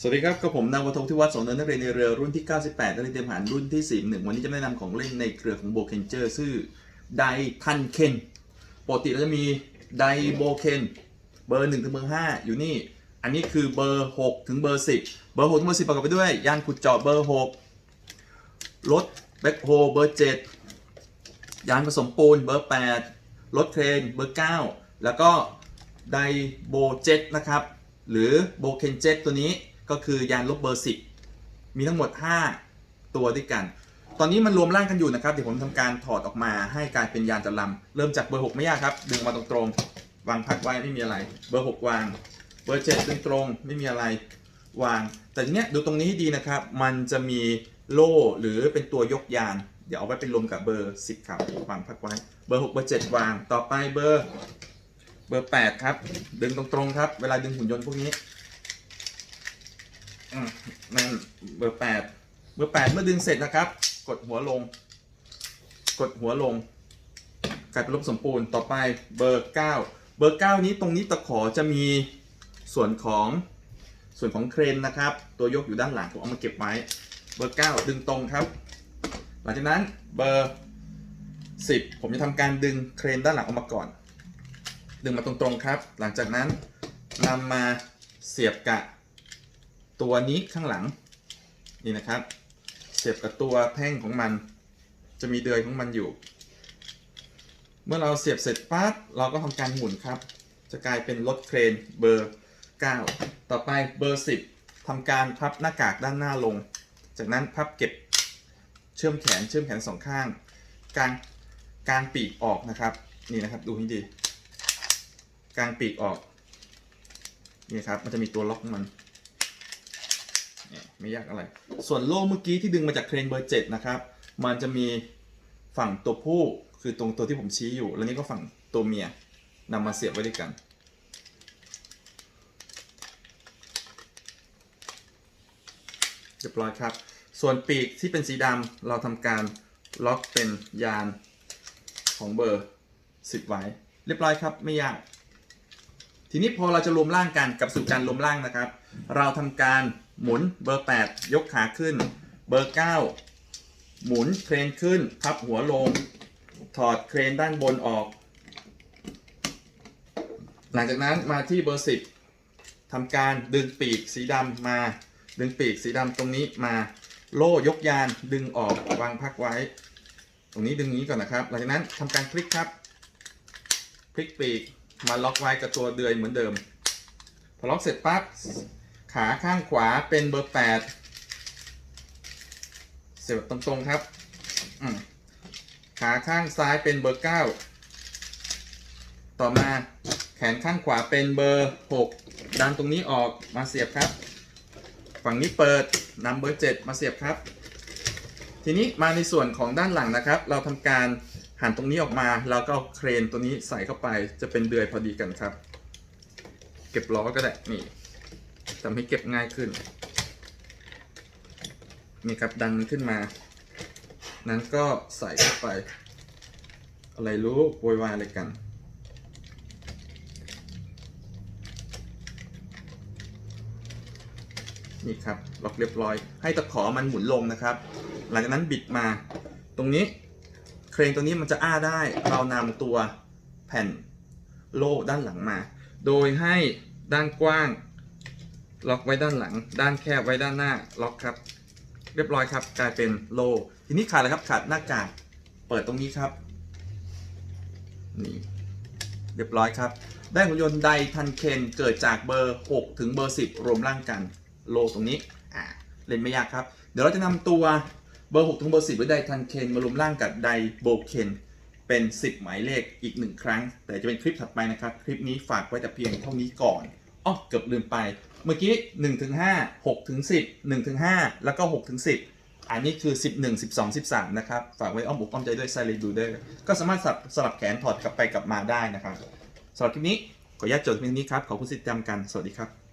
สวัสดีครับกับผมนางวัฒน์ที่วัดสองเนินนักเรียนในเรือรุ่นที่ 98 นักเรียนเตรียมทหารรุ่นที่ 41 วันนี้จะแนะนำของเล่นในเครือของโบเคนเจอร์ชื่อไดทันเคนปกติเราจะมีไดโบเคนเบอร์ 1 ถึงเบอร์ 5 อยู่นี่ อันนี้คือเบอร์ 6 ถึงเบอร์ 10 เบอร์ 6 ถึงเบอร์ 10 ประกอบไปด้วย ยานขุดเจาะเบอร์ 6 รถแบ็คโฮเบอร์ 7 ยานผสมปูนเบอร์ 8 รถเครนเบอร์ 9 แล้วก็ไดโบเจ็ตนะครับหรือโบเคนเจ็ตตัวนี้ ก็คือยานลบเบอร์10มีทั้งหมด 5 ตัวด้วยกัน ตอนนี้มันรวมร่างกันอยู่นะครับ เดี๋ยวผมทำการถอดออกมาให้กลายเป็นยานจักรลำเริ่มจากเบอร์6ไม่ยากครับ ดึงมาตรงๆ วางพักไว้ไม่มีอะไร เบอร์ 6 วาง เบอร์7ดึงตรงไม่มีอะไรวาง แต่ทีเนี้ยดูตรงนี้ให้ดีนะครับ มันจะมีโล่หรือเป็นตัวยกยาน เดี๋ยวเอาไว้เป็นรวมกับเบอร์ 10ครับ วางพักไว้ เบอร์ 6 เบอร์ 7 วาง ต่อไปเบอร์ เบอร์ 8 ครับ ดึงตรงๆครับ เวลาดึงหุ่นยนต์พวกนี้ นั่นเบอร์แปดเบอร์แปดเมื่อดึงเสร็จนะครับ กดหัวลง กดหัวลงกลายเป็นลบสมบูรณ์ต่อไปเบอร์เก้าเบอร์เก้านี้ตรงนี้ตะขอจะมีส่วนของส่วนของเครนนะครับ ตัวยกอยู่ด้านหลังผมเอามาเก็บไว้เบอร์เก้าดึงตรงครับ หลังจากนั้นเบอร์สิบผมจะทำการดึงเครนด้านหลังออกมาก่อน ดึงมาตรงๆครับ หลังจากนั้นนำมาเสียบกะ ตัวนี้ข้างหลังนี่นะครับ เสียบกับตัวแท่งของมัน จะมีเดือยของมันอยู่ เมื่อเราเสียบเสร็จปั๊บเราก็ทำการหมุนครับ จะกลายเป็นรถเครนเบอร์ 9 ต่อไปเบอร์ 10ทำการพับหน้ากากด้านหน้าลง จากนั้นพับเก็บเชื่อมแขนเชื่อมแขนสองข้างกางกางปีกออกนะครับ นี่นะครับดูให้ดีกางปีกออกนี่ครับมันจะมีตัวล็อกของมัน ไม่ยากอะไร ส่วนโล่เมื่อกี้ที่ดึงมาจากเครนเบอร์7นะครับ มันจะมีฝั่งตัวผู้คือตรงตัวที่ผมชี้อยู่ แล้วนี่ก็ฝั่งตัวเมียนำมาเสียบไว้ด้วยกัน เรียบร้อยครับ ส่วนปีกที่เป็นสีดำเราทำการล็อกเป็นยานของเบอร์10ไว้เรียบร้อยครับไม่ยากทีนี้พอเราจะรวมร่างกันกับสู่การรวมร่างนะครับ เราทำการ หมุนเบอร์ 8 ยกขาขึ้น เบอร์ 9 หมุนเครนขึ้นพับหัวลง ถอดเครนด้านบนออก หลังจากนั้นมาที่เบอร์ 10ทำการดึงปีกสีดำมา ดึงปีกสีดำตรงนี้มา โล่ยกยานดึงออกวางพักไว้ ตรงนี้ดึงนี้ก่อนนะครับ หลังจากนั้นทำการคลิกครับพลิกปีกมาล็อกไว้กับตัวเดือยเหมือนเดิม พอล็อกเสร็จปั๊บ ขาข้างขวาเป็นเบอร์8เสียบตรงๆครับ ขาข้างซ้ายเป็นเบอร์9ต่อมาแขนข้างขวาเป็นเบอร์6ดันตรงนี้ออกมาเสียบครับ ฝั่งนี้เปิดนำเบอร์7มาเสียบครับ ทีนี้มาในส่วนของด้านหลังนะครับ เราทำการหันตรงนี้ออกมาแล้วก็เอาเครนตัวนี้ใส่เข้าไปจะเป็นเดือยพอดีกันครับ เก็บล้อก็ได้นี่ ทำให้เก็บง่ายขึ้นนี่ครับดันขึ้นมา นั้นก็ใส่เข้าไป อะไรรู้โวยวายอะไรกัน นี่ครับล็อกเรียบร้อย ให้ตะขอมันหมุนลงนะครับ หลังจากนั้นบิดมา ตรงนี้เครนตัวนี้มันจะอ้าได้ เรานำตัวแผ่นโล่ด้านหลังมา โดยให้ด้านกว้าง ล็อกไว้ด้านหลัง ด้านแคบไว้ด้านหน้าล็อกครับ เรียบร้อยครับ กลายเป็นโล ทีนี้ขาดอะไรครับขาดหน้ากากเปิดตรงนี้ครับนี่เรียบร้อยครับ ได้หุ่นยนต์ไดทันเคนเกิดจากเบอร์ 6 ถึงเบอร์ 10 รวมร่างกันโลตรงนี้อ่าเล่นไม่ยากครับ เดี๋ยวเราจะนำตัวเบอร์ 6 ถึงเบอร์ 10 หรือไดทันเคนมารวมร่างกับไดโบเคนเป็น 10 หมายเลขอีกหนึ่งครั้ง แต่จะเป็นคลิปถัดไปนะครับ คลิปนี้ฝากไว้แต่เพียงเท่านี้ก่อน อ๋อเกือบลืมไป เมื่อกี้1ถึงห้าหกถึงสิบหนึ่งถึงห้าแล้วก็6ถึงสิบอันนี้คือ 11 12 13 นะครับ ฝากไว้อ้อมอกอ้อมใจด้วยไซเลดูเดอร์ก็สามารถสลับสลับแขนถอดกลับไปกลับมาได้นะครับสำหรับคลิปนี้ ขออนุญาตจบเพียงนี้ครับ ขอบคุณที่ติดตามกัน สวัสดีครับ